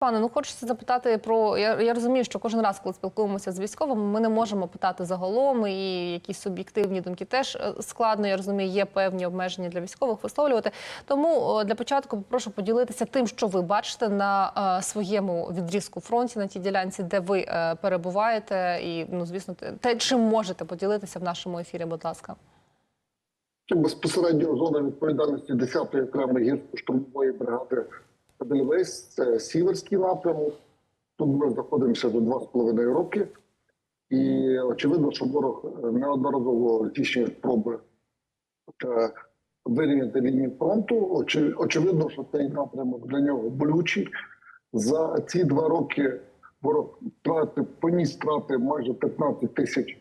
Пане, ну хочеться запитати про я, я розумію, що кожен раз, коли спілкуємося з військовими, ми не можемо питати загалом, і якісь суб'єктивні думки теж е, складно. Я розумію, є певні обмеження для військових висловлювати. Тому для початку попрошу поділитися тим, що ви бачите на е, своєму відрізку фронті на тій ділянці, де ви е, перебуваєте, і ну звісно, те- чим можете поділитися в нашому ефірі. Будь ласка. Безпосередньо зона відповідальності 10-ї окремої гірсько-штурмової бригади Дельвейс, це сіверський напрямок. Тут ми знаходимося з половиною роки. І очевидно, що ворог неодноразово здійснює спроби е, вирівняти лінію фронту. Очевидно, що цей напрямок для нього болючий. За ці два роки ворог втратив, поніс втрати майже 15 тисяч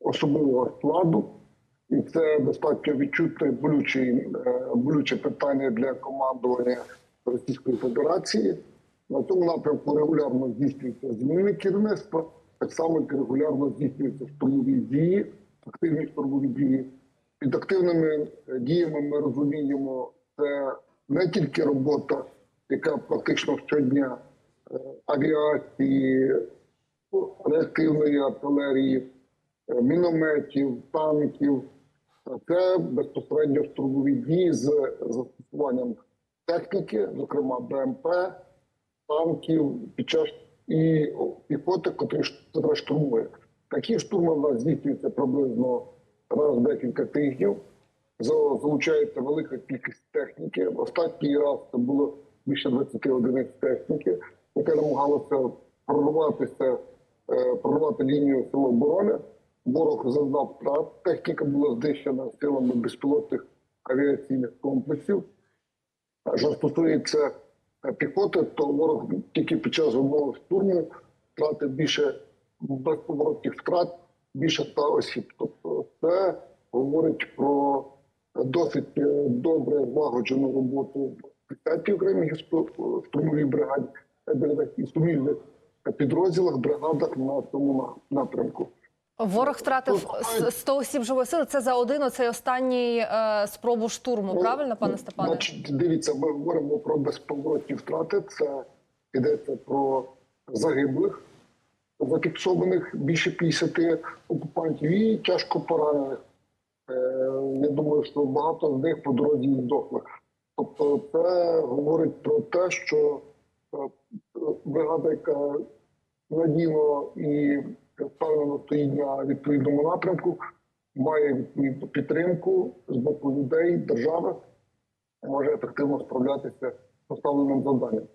особового складу. І це достатньо відчутне болюче, е, болюче питання для командування Російської Федерації. На цьому напрямку регулярно здійснюється зміни керівництва, так само регулярно здійснюються штурмові дії, активні штурмові дії. Під активними е, діями ми розуміємо, це не тільки робота, яка практично щодня е, авіації, реактивної артилерії, е, мінометів, танків. Це безпосередньо штурмові дії з застосуванням техніки, зокрема БМП, танків під час і піхоти, котрі штурмує. Такі штурми в нас здійснюються приблизно раз в декілька тижнів. Залучається велика кількість техніки. Останній раз це було більше 20 одиниць техніки, яка намагалася прорватися, е, прорвати лінію сил оборони. Ворог зазнав втрат. Техніка була знищена силами безпілотних авіаційних комплексів. Що стосується е, піхоти, то ворог тільки під час одного штурму втратив більше безповоротних втрат, більше ста осіб. Тобто це говорить про досить е, добре злагоджену роботу в 10-й окремій гірсько- штурмовій бригаді е, і суміжних підрозділах, бригадах на цьому напрямку. Ворог втратив Ну, с- 100 осіб живої сили. Це за один оцей останній е, спробу штурму. Правильно, пане Степане? Ну, Значить, дивіться, ми говоримо про безповоротні втрати. Це йдеться про загиблих, зафіксованих більше 50 окупантів і тяжко поранених. Е, Я думаю, що багато з них по дорозі здохли. Тобто, це говорить про те, що е, бригада, яка надійно і впевнено стоїть на відповідному напрямку, має відповідну підтримку з боку людей, держави, може ефективно справлятися з поставленим завданням.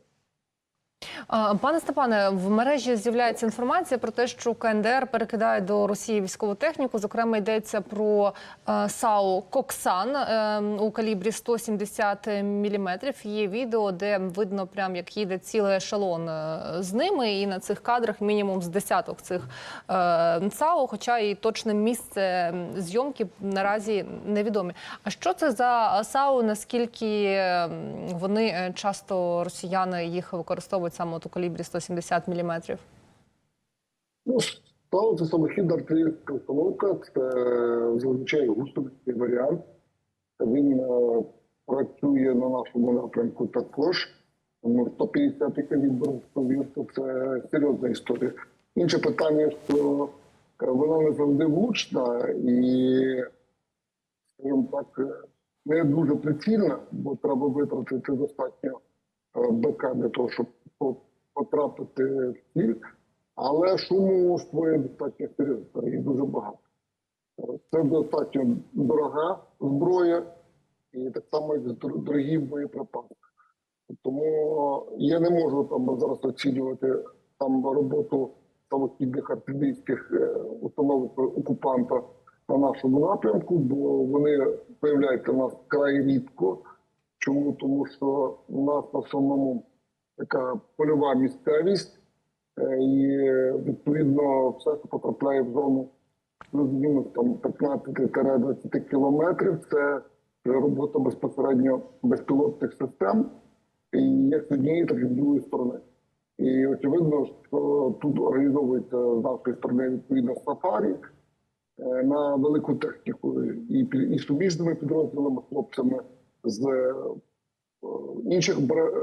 Пане Степане, в мережі з'являється інформація про те, що КНДР перекидає до Росії військову техніку. Зокрема, йдеться про е, САУ Коксан е, у калібрі 170 мм. Є відео, де видно, прям як їде цілий ешелон е, з ними. І на цих кадрах мінімум з десяток цих САУ, хоча і точне місце зйомки наразі невідомі. А що це за САУ? Наскільки вони часто росіяни їх використовують саме от у калібрі 170 мм? Ну, це самохідна артилерійська установка, це зазвичай гусtovський варіант. Він е, працює на нашому напрямку також. Ну, 150 калібр, повірте, це серйозна історія. Інше питання, що е, вона не завжди влучна і, скажімо так, не дуже прицільна, бо треба витратити достатньо е, БК для того, щоб потрапити в ціль. Але шуму створює достатньо серйозно і дуже багато. Це достатньо дорога зброя і так само як дорогі боєприпаси. Тому я не можу там зараз оцінювати там роботу самохідних артилерійських е, установок окупанта на нашому напрямку, бо вони появляються у нас вкрай рідко. Чому? Тому що у нас в основному така польова місцевість. Е, І відповідно все, що потрапляє в зону плюс-мінус там 15-20 кілометрів, це робота безпосередньо безпілотних систем, і як з однієї, так і з другої сторони. І очевидно, що тут організовується з нашої сторони відповідно сафарі е, на велику техніку і, і суміжними підрозділами, хлопцями з е, інших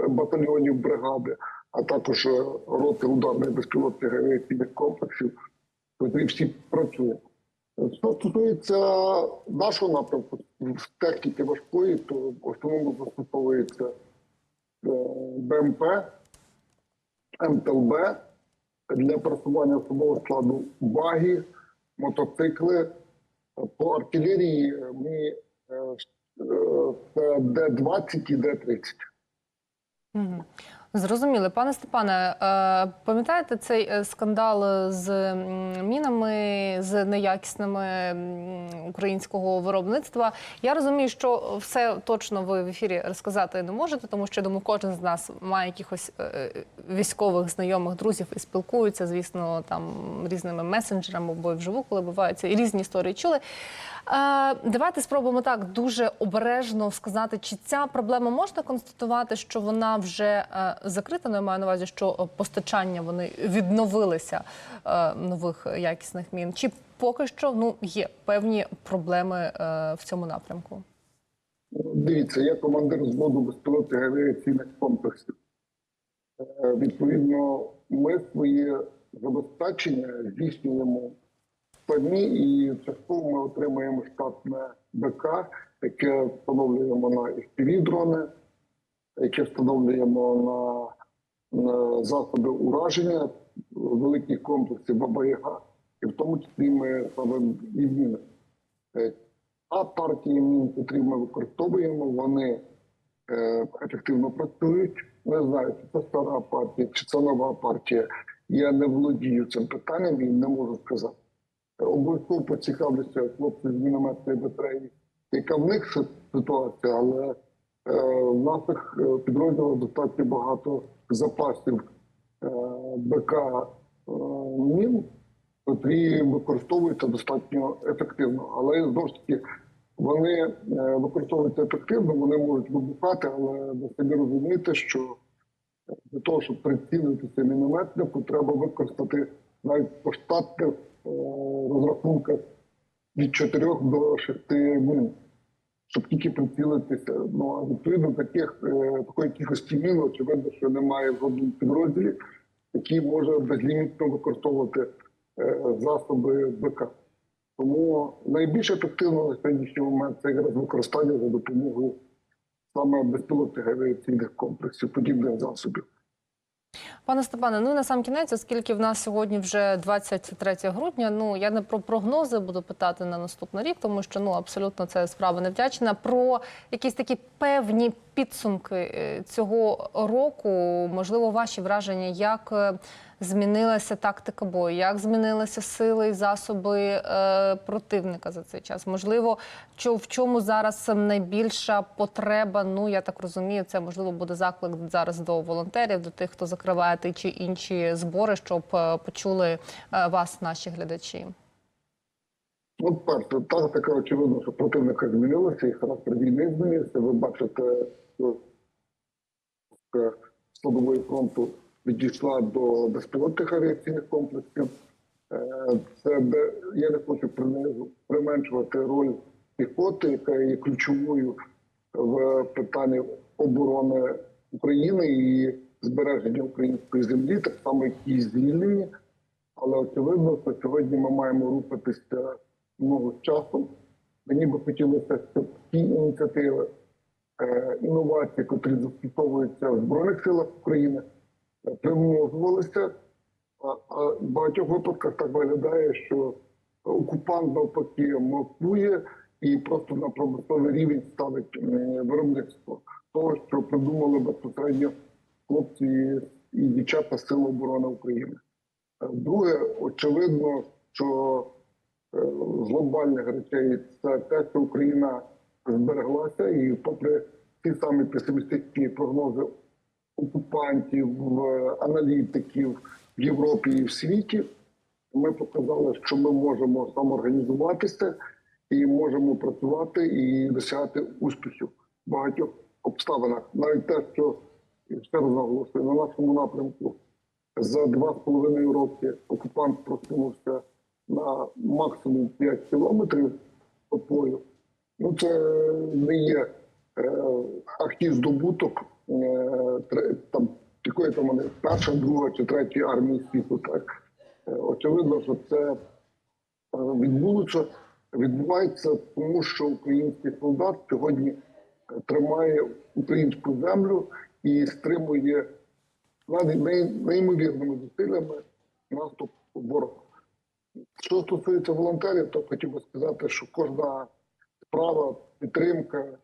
батальйонів бригади, а також е, роти ударних безпілотних авіаційних комплексів, котрі всі працюють. Що стосується нашого напрямку з техніки важкої, то в основному застосовується е, БМП, МТЛБ для пересування особового складу баги, мотоцикли. По артилерії ми е, це Д-20 і Д-30. Мгм. Зрозуміли, пане Степане, е, пам'ятаєте цей е, скандал з мінами, з неякісними українського виробництва? Я розумію, що все точно ви в ефірі розказати не можете, тому що я думаю, кожен з нас має якихось е, військових знайомих друзів і спілкуються, звісно, там різними месенджерами або вживу, коли буваються, і різні історії чули. Давайте спробуємо так дуже обережно сказати, чи ця проблема можна констатувати, що вона вже закрита. Ну, я маю на увазі, що е, постачання вони відновилися е, нових якісних мін. Чи поки що ну є певні проблеми е, в цьому напрямку? Дивіться, я командир зводу безпілотних авіаційних комплексів. Відповідно, ми своє забезпечення здійснюємо самі і частково ми отримуємо штатне БК, яке встановлюємо на fpv дрони, яке встановлюємо на, на засоби ураження великих комплексів Баба-Яга, і в тому числі ми ставимо і. Е, а партії мін, які ми використовуємо, вони е, ефективно працюють. Не знаю, чи це стара партія, чи це нова партія. Я не володію цим питанням і не можу сказати. Обов'язково поцікавлюся хлопці з мінометної батареї, яка в них ситуація, але в наших е, підрозділах достатньо багато запасів е, БК е, мін, котрі використовуються достатньо ефективно. Але знову ж таки вони е, використовуються ефективно, вони можуть вибухати, але ви самі розумієте, що для того, щоб прицілитися мінометнику, треба використати навіть по штатних е, розрахунках від 4 до 6 мін, щоб тільки прицілитися. Ну а відповідно таких е, такої кількості мін, очевидно, що немає в жодному підрозділі, який може безлімітно використовувати е, засоби БК. Тому найбільш ефективно на сьогоднішній момент це якраз використання за допомогою саме безпілотних авіаційних комплексів, подібних засобів. Пане Степане, ну і на сам кінець, оскільки в нас сьогодні вже 23 грудня. Ну я не про прогнози буду питати на наступний рік, тому що ну абсолютно це справа невдячна. Про якісь такі певні підсумки е, цього року, можливо, ваші враження, як е, змінилася тактика бою, як змінилися сили і засоби е, противника за цей час? Можливо, в чому зараз найбільша потреба? Ну я так розумію, це можливо буде заклик зараз до волонтерів, до тих, хто закриває ті чи інші збори, щоб е, почули е, вас, наші глядачі. Ну, перше, тактика, очевидно, що противника змінилася, і характер війни змінився. Ви бачите, що е, складової фронту відійшла до безпілотних авіаційних комплексів. Е, Це я не хочу применшувати роль піхоти, яка є ключовою в питанні оборони України і збереження української землі, так само як і звільнення. Але очевидно, що сьогодні ми маємо рухатися много з часом. Мені би хотілося, щоб ті ініціативи, е, інновації, котрі застосовуються в Збройних силах України, примножувалися. А, в багатьох випадках так виглядає, що окупант навпаки мовкує і просто на промисловий рівень ставить виробництво того, що придумали безпосередньо хлопці і дівчата Сил оборони України. Е, Друге, очевидно, що е, з глобальних речей це те, що Україна збереглася, і попри ті самі песимістичні прогнози окупантів, е, аналітиків в Європі і в світі, ми показали, що ми можемо самоорганізуватися і можемо працювати і досягати успіхів в багатьох обставинах. Навіть те, що ще раз наголошую, на нашому напрямку за два з половиною роки окупант просунувся на максимум 5 кілометрів по полю. Ну це не є е, ахті здобуток там якої там вони перша, друга чи третя армії світу. Так Е, очевидно, що це е, відбулося, відбувається, тому що український солдат сьогодні е, тримає українську землю і стримує неймовірними зусиллями наступ ворога. Що стосується волонтерів, то хотів би сказати, що кожна справа, підтримка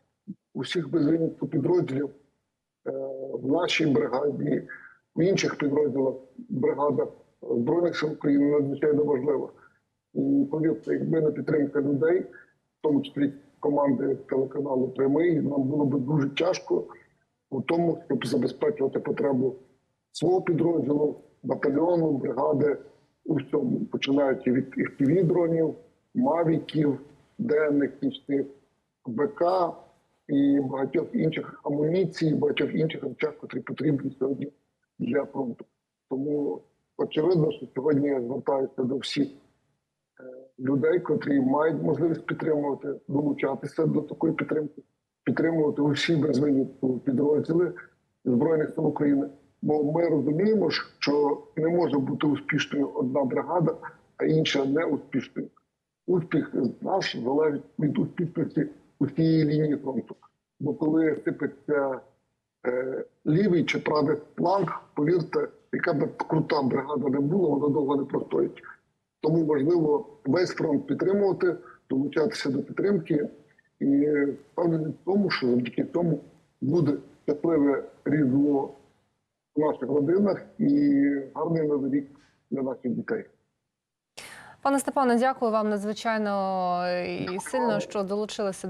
усіх без підрозділів е, в нашій бригаді, в інших підрозділах, бригадах Збройних сил України надзвичайно важлива. І повірте, якби не підтримка людей, в тому числі команди телеканалу Прямий, нам було б дуже тяжко у тому, щоб забезпечувати потребу свого підрозділу, батальйону, бригади у всьому, починаючи від fpv дронів, мавіків, денних нічних БК і багатьох інших амуніцій, багатьох інших речах, які потрібні сьогодні для фронту. Тому очевидно, що сьогодні я звертаюся до всіх е, людей, котрі мають можливість підтримувати, долучатися до такої підтримки, підтримувати усі без винятку підрозділи Збройних сил України. Бо ми розуміємо, що не може бути успішною одна бригада, а інша не успішною. Успіх наш залежить від успішності усієї лінії фронту. Бо коли сипеться е, лівий чи правий фланг, повірте, яка б крута бригада не була, вона довго не простоїть. Тому важливо весь фронт підтримувати, долучатися до підтримки і впевнений в тому, що завдяки цьому буде щасливе різдво в наших родинах і гарний новий рік для наших дітей. Пане Степане, дякую вам надзвичайно і сильно, що долучилися